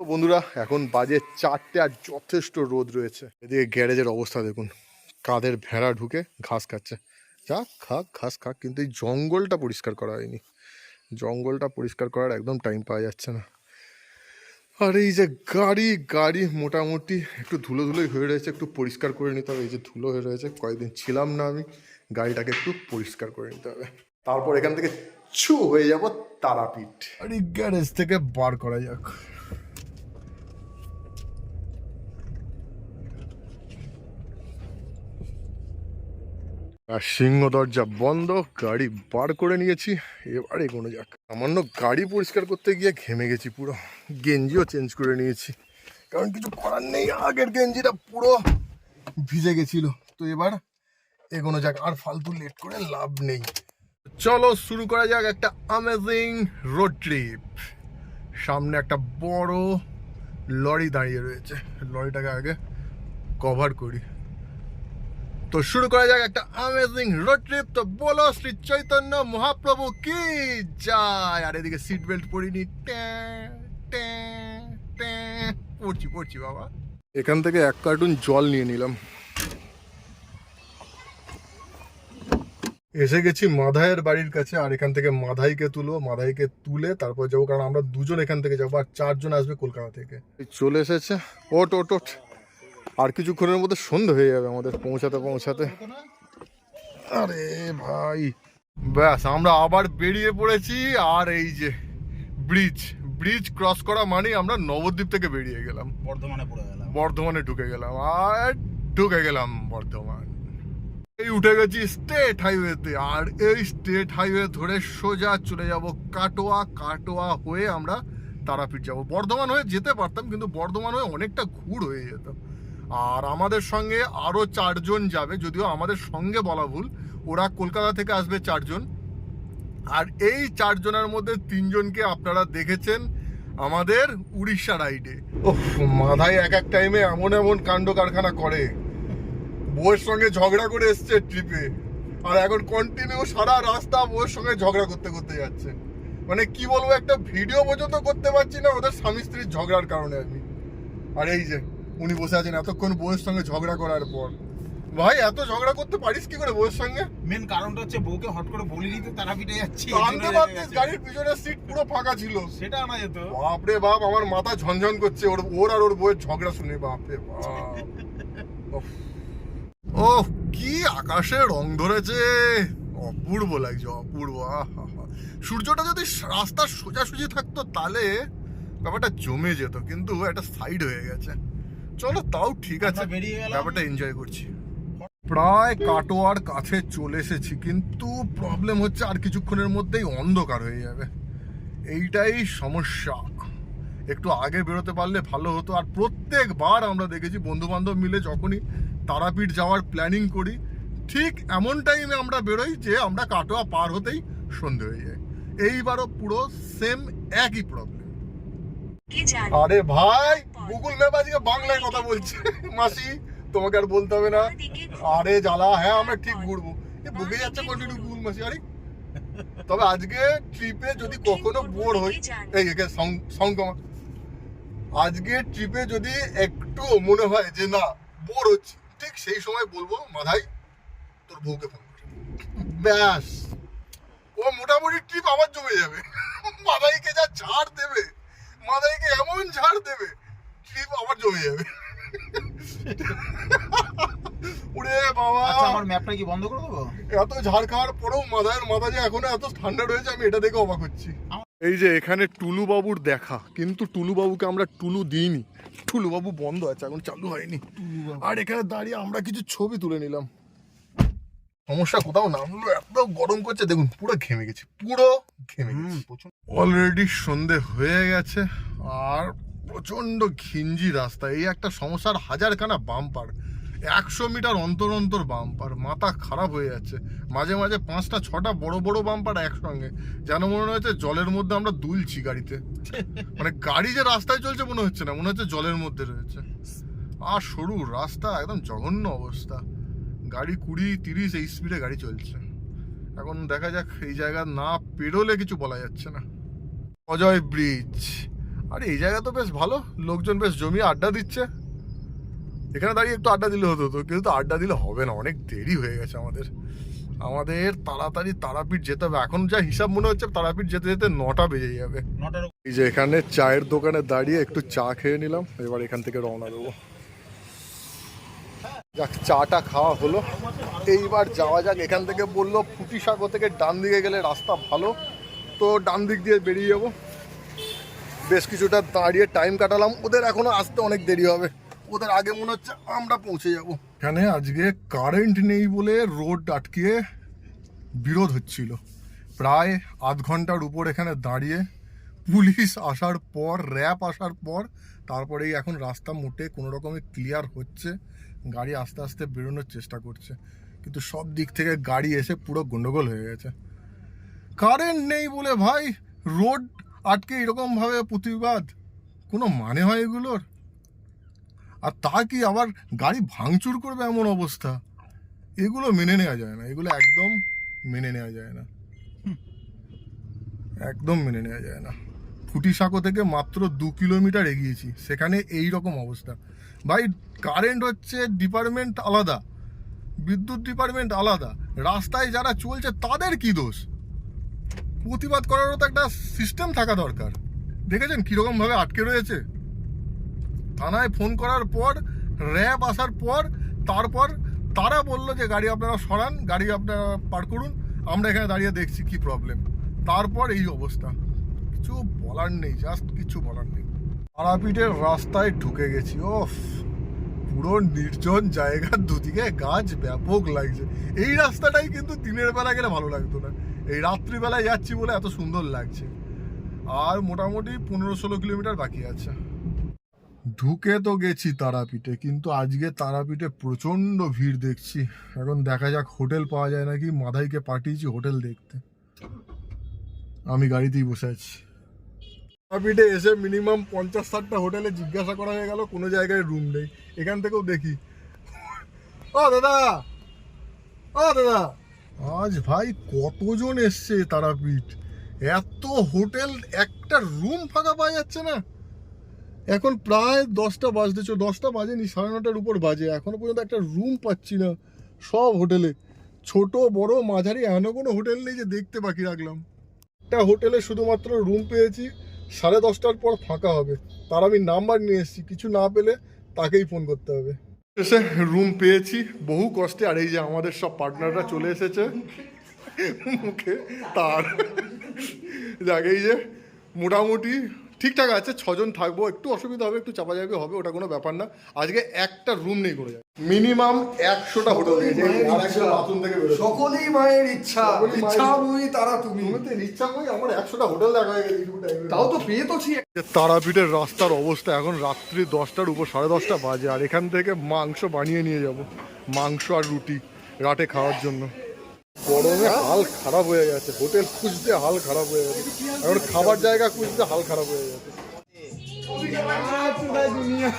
তো বন্ধুরা, এখন বাজে চারটে আর যথেষ্ট রোদ রয়েছে। এদিকে গ্যারেজের অবস্থা দেখুন, কাঁধের ভেড়া ঢুকে ঘাস খাচ্ছে। যা খাক, ঘাস খাক, কিন্তু এই জঙ্গলটা পরিষ্কার করা হয়নি। জঙ্গলটা পরিষ্কার করার একদম টাইম পাওয়া যাচ্ছে না। আর এই যে গাড়ি গাড়ি মোটামুটি একটু ধুলো ধুলোই হয়ে রয়েছে, একটু পরিষ্কার করে নিতে হবে। এই যে ধুলো হয়ে রয়েছে, কয়েকদিন ছিলাম না আমি, গাড়িটাকে একটু পরিষ্কার করে নিতে হবে। তারপর এখান থেকে ছু হয়ে যাব তারাপীঠ। আর এই গ্যারেজ থেকে বার করা যাক। আর সিংহ দরজা বন্ধ, গাড়ি বার করে নিয়েছি। এবারে কোনো যাক। সামান্য গাড়ি পরিষ্কার করতে গিয়ে ঘেমে গেছি পুরো। গেঞ্জিও চেঞ্জ করে নিয়েছি। কারণ কিছু করার নেই, আগের গেঞ্জিটা পুরো ভিজে গেছিল। তো এবার এগোনো যাক, আর ফালতু লেট করে লাভ নেই। চলো শুরু করা যাক একটা অ্যামেজিং রোড ট্রিপ সামনে একটা বড় লরি দাঁড়িয়ে রয়েছে। লরিটাকে আগে কভার করি। তো শুরু করা যাক একটা অ্যামেজিং রোড ট্রিপ তো বলো শ্রী চৈতন্য মহাপ্রভু কি যায়? আর এদিকে সিট বেল্ট পরিনি। পড়ছি পড়ছি বাবা। এখান থেকে এক কার্টুন জল নিয়ে নিলাম। এসে গেছি মাধাইয়ের বাড়ির কাছে আর এখান থেকে মাধাইকে তুলো মাধাইকে তুলে তারপর যাব কারণ আমরা দুজন এখান থেকে যাব আর চারজন আসবে কলকাতা থেকে। চলে এসেছে। ওট ওট ওট। আর কিছুক্ষণের মধ্যে সন্ধে হয়ে যাবে আমাদের পৌঁছাতে পৌঁছাতে। আরে ভাই ব্যাস আমরা আবার বেরিয়ে পড়েছি আর এই যে ব্রিজ ব্রিজ ক্রস করা মানে আমরা নবদ্বীপ থেকে বেরিয়ে গেলাম। বর্ধমানে পড়ে গেলাম। বর্ধমানে ঢুকে গেলাম আর ঢুকে গেলাম বর্ধমান। এই উঠে গেছি স্টেট হাইওয়েতে আর এই স্টেট হাইওয়ে ধরে সোজা চলে যাব কাটোয়া। কাটোয়া হয়ে আমরা তারাপীঠ যাব। বর্ধমান হয়ে যেতে পারতাম কিন্তু বর্ধমান হয়ে অনেকটা ঘুর হয়ে যেত আর আমাদের সঙ্গে আরও চারজন যাবে, যদিও আমাদের সঙ্গে বলা ভুল, ওরা কলকাতা থেকে আসবে চারজন। আর এই চারজনের মধ্যে তিনজনকে আপনারা দেখেছেন আমাদের উড়িষ্যা রাইডে। ও মাথায় এক এক টাইমে এমন এমন কাণ্ড কারখানা করে। বউয়ের সঙ্গে ঝগড়া করে এসছে ট্রিপে। আর এখন কন্টিনিউ সারা রাস্তা বউয়ের সঙ্গে ঝগড়া করতে করতে যাচ্ছে। মানে কি বলব, একটা ভিডিও পর্যন্ত করতে পারছি না, ওদের স্বামী স্ত্রীর ঝগড়ার কারণে আমি। আর এই যে উনি বসে আছেন এতক্ষণ বউয়ের সঙ্গে ঝগড়া করার পর। ভাই এত ঝগড়া করতে পারিস কি করে বউয়ের সঙ্গে? মেন কারণটা হচ্ছে বউকে হট করে বলি দিতে তারাপীঠে যাচ্ছি এই আনতে জন্য পারতিস গাড়ির পিছনের সিট পুরো ফাঁকা ছিল। সেটা আনা যেত। বাপরে বাপ আমার মাথা ঝনঝন করছে ওর ওর আর ওর বউয়ের ঝগড়া শুনে বাপরে বাপ। ওহ কি আকাশে রং ধরেছে। অপূর্ব লাগছে অপূর্ব সূর্যটা যদি রাস্তার সোজাসুজি থাকতো তাহলে ব্যাপারটা জমে যেত কিন্তু একটা সাইড হয়ে গেছে। চলো তাও ঠিক আছে। ব্যাপারটা এনজয় করছি। প্রায় কাটোয়ার কাছে চলে এসেছি কিন্তু প্রবলেম হচ্ছে আর কিছুক্ষণের মধ্যেই অন্ধকার হয়ে যাবে। এইটাই সমস্যা। একটু আগে বেরোতে পারলে ভালো হতো আর প্রত্যেকবার আমরা দেখেছি বন্ধু বান্ধব মিলে যখনই তারাপীঠ যাওয়ার প্ল্যানিং করি ঠিক এমন টাইমে আমরা বেরোই যে আমরা কাটোয়া পার হতেই সন্ধে হয়ে যায়। এইবারও পুরো সেম একই প্রবলেম কি আরে ভাই! গুগল ম্যাপ আজকে বাংলায় কথা বলছে। মাসি, তোমাকে আর বলতে হবে না। আরে জ্বালা হ্যাঁ আমরা ঠিক ঘুরবো। বকে যাচ্ছে কন্টিনিউ গুগল মাসি, আরে। তবে আজকে ট্রিপে যদি কখনো বোর হই, এই সাউন্ড কমা। আজকে ট্রিপে যদি একটু মনে হয় যে না বোর হচ্ছে, ঠিক সেই সময় বলব, মাধাই, তোর বউকে ফোন ব্যাস। ও মোটামুটি ট্রিপ আবার জমে যাবে। মাধাইকে যা ঝাড় দেবে মাদাইকে এমন ঝাড় দেবে ট্রিপ আবার জমে যাবে। ওরে বাবা। আচ্ছা আমার ম্যাপটা কি বন্ধ করে দেবো? এত ঝাড় খাওয়ার পরেও মাথায় মাথা যে এখনও এত ঠান্ডা রয়েছে আমি এটা দেখে অবাক হচ্ছি। এই যে এখানে টুলু বাবুর দেখা কিন্তু টুলু বাবুকে আমরা টুলু দিইনি। টুলু বাবু বন্ধ আছে এখন চালু হয়নি। আর এখানে দাঁড়িয়ে আমরা কিছু ছবি তুলে নিলাম। সমস্যা কোথাও নামলো এত গরম করছে। দেখুন পুরো ঘেমে গেছি পুরো ঘেমে গেছি। প্রচুর অলরেডি সন্ধে হয়ে গেছে আর প্রচণ্ড ঘিঞ্জি রাস্তা। এই একটা সমস্যার হাজারখানা বাম্পার একশো মিটার অন্তর অন্তর বাম্পার মাথা খারাপ হয়ে যাচ্ছে। মাঝে মাঝে পাঁচটা, ছটা বড় বড় বাম্পার একসঙ্গে। যেন মনে হচ্ছে জলের মধ্যে আমরা দুলছি গাড়িতে। মানে গাড়ি যে রাস্তায় চলছে মনে হচ্ছে না। মনে হচ্ছে জলের মধ্যে রয়েছে। আর সরু রাস্তা একদম জঘন্য অবস্থা। গাড়ি কুড়ি, তিরিশ এই স্পিডে গাড়ি চলছে। এখন দেখা যাক, এই জায়গা না পেরোলে কিছু বলা যাচ্ছে না। অজয় ব্রিজ আরে এই জায়গা তো বেশ ভালো। লোকজন বেশ জমিয়ে আড্ডা দিচ্ছে। এখানে দাঁড়িয়ে একটু আড্ডা দিলে হতো তো কিন্তু আড্ডা দিলে হবে না অনেক দেরি হয়ে গেছে আমাদের। আমাদের তাড়াতাড়ি তারাপীঠ যেতে হবে। এখন যা হিসাব মনে হচ্ছে তারাপীঠ যেতে যেতে নটা বেজে যাবে। এই যে এখানে চায়ের দোকানে দাঁড়িয়ে একটু চা খেয়ে নিলাম এবার এখান থেকে রওনা দেবো। যাক চাটা খাওয়া হলো। এইবার যাওয়া যাক এখান থেকে বলল ফুটি সাগর থেকে ডান দিকে গেলে রাস্তা ভালো। তো ডান দিক দিয়ে বেরিয়ে যাব। বেশ কিছুটা দাঁড়িয়ে টাইম কাটালাম। ওদের এখনও আসতে অনেক দেরি হবে। ওদের আগে মনে হচ্ছে আমরা পৌঁছে যাব। এখানে আজকে কারেন্ট নেই বলে রোড আটকিয়ে বিরোধ হচ্ছিল। প্রায় আধ ঘণ্টার উপর এখানে দাঁড়িয়ে পুলিশ আসার পর র্যাপ আসার পর, তারপরেই এখন রাস্তা মোটে কোনো রকমে ক্লিয়ার হচ্ছে। গাড়ি আস্তে আস্তে বেরোনোর চেষ্টা করছে। কিন্তু সব দিক থেকে গাড়ি এসে পুরো গন্ডগোল হয়ে গেছে। কারেন্ট নেই বলে ভাই রোড আটকে এরকমভাবে প্রতিবাদ? কোনো মানে হয় এগুলোর? আর তা কি আবার গাড়ি ভাঙচুর করবে এমন অবস্থা? এগুলো মেনে নেওয়া যায় না। এগুলো একদম মেনে নেওয়া যায় না। একদম মেনে নেওয়া যায় না। ফুটিসাঁকো থেকে মাত্র দু কিলোমিটার এগিয়েছি। সেখানে এই রকম অবস্থা। ভাই কারেন্ট হচ্ছে ডিপার্টমেন্ট আলাদা। বিদ্যুৎ ডিপার্টমেন্ট আলাদা। রাস্তায় যারা চলছে তাদের কি দোষ? প্রতিবাদ করারও তো একটা সিস্টেম থাকা দরকার। দেখেছেন কীরকম ভাবে আটকে রয়েছে? থানায় ফোন করার পর র্যাব আসার পর, তারপর তারা বলল যে, গাড়ি আপনারা সরান, গাড়ি আপনারা পার করুন, আমরা এখানে দাঁড়িয়ে দেখছি কি প্রবলেম তারপর এই অবস্থা। কিছু বলার নেই জাস্ট কিছু বলার নেই। তারাপীঠের রাস্তায় ঢুকে গেছি ওফ পুরো নির্জন জায়গার দুদিকে গাছ ব্যাপক লাগছে। এই রাস্তাটাই কিন্তু দিনের বেলা গেলে ভালো লাগতো না। এই রাত্রিবেলায় যাচ্ছি বলে এত সুন্দর লাগছে। আর মোটামুটি পনেরো ষোলো কিলোমিটার বাকি আছে। ঢুকে তো গেছি তারাপীঠে, কিন্তু আজকে তারাপীঠে প্রচণ্ড ভিড় দেখছি। এখন দেখা যাক হোটেল পাওয়া যায় নাকি, মাধাইকে পাঠিয়েছি হোটেল দেখতে। আমি গাড়িতেই বসে আছি। তারাপীঠে এসে মিনিমাম পঞ্চাশ ষাটটা হোটেলে জিজ্ঞাসা করা হয়ে গেল, কোনো জায়গায় রুম নেই। এখান থেকেও দেখি। ও দাদা! ও দাদা! আজ ভাই কতজন এসছে তারাপীঠ? এত হোটেল, একটা রুম ফাঁকা পাওয়া যাচ্ছে না। এখন প্রায় দশটা বাজতে চো, দশটা বাজেনি, সাড়ে নটার উপর বাজে। এখনও পর্যন্ত একটা রুম পাচ্ছি না সব হোটেলে। ছোট, বড়, মাঝারি এমন কোনো হোটেল নেই যে দেখতে বাকি রাখলাম। একটা হোটেলে শুধুমাত্র রুম পেয়েছি, সাড়ে দশটার পর ফাঁকা হবে। তার আমি নাম্বার নিয়ে এসেছি, কিছু না পেলে তাকেই ফোন করতে হবে। এসে রুম পেয়েছি। বহু কষ্টে, আর এই যে আমাদের সব পার্টনাররা চলে এসেছে। মুখে তার। যাক, এই যে মোটামুটি ঠিকঠাক আছে ছজন থাকব একটু অসুবিধা হবে একটু চাপাচাপি হবে ওটা কোনো ব্যাপার না। আজকে একটা রুম নেই করে যায় মিনিমাম একশোটা হোটেল সকলেই মায়ের ইচ্ছা। ইচ্ছা। বই তারা তুমি। ইচ্ছা করি আমার একশোটা হোটেল দেখা হয়ে গেছে। তাও তো পেয়ে তো তারাপীঠের রাস্তার অবস্থা এখন রাত্রি দশটার উপর সাড়ে দশটা বাজে আর এখান থেকে মাংস বানিয়ে নিয়ে যাব। মাংস আর রুটি রাতে খাওয়ার জন্য। গরমে হাল খারাপ হয়ে গেছে হোটেল খুঁজতে হাল খারাপ হয়ে গেছে এখন খাবার জায়গা খুঁজতে হাল খারাপ হয়ে গেছে দুনিয়া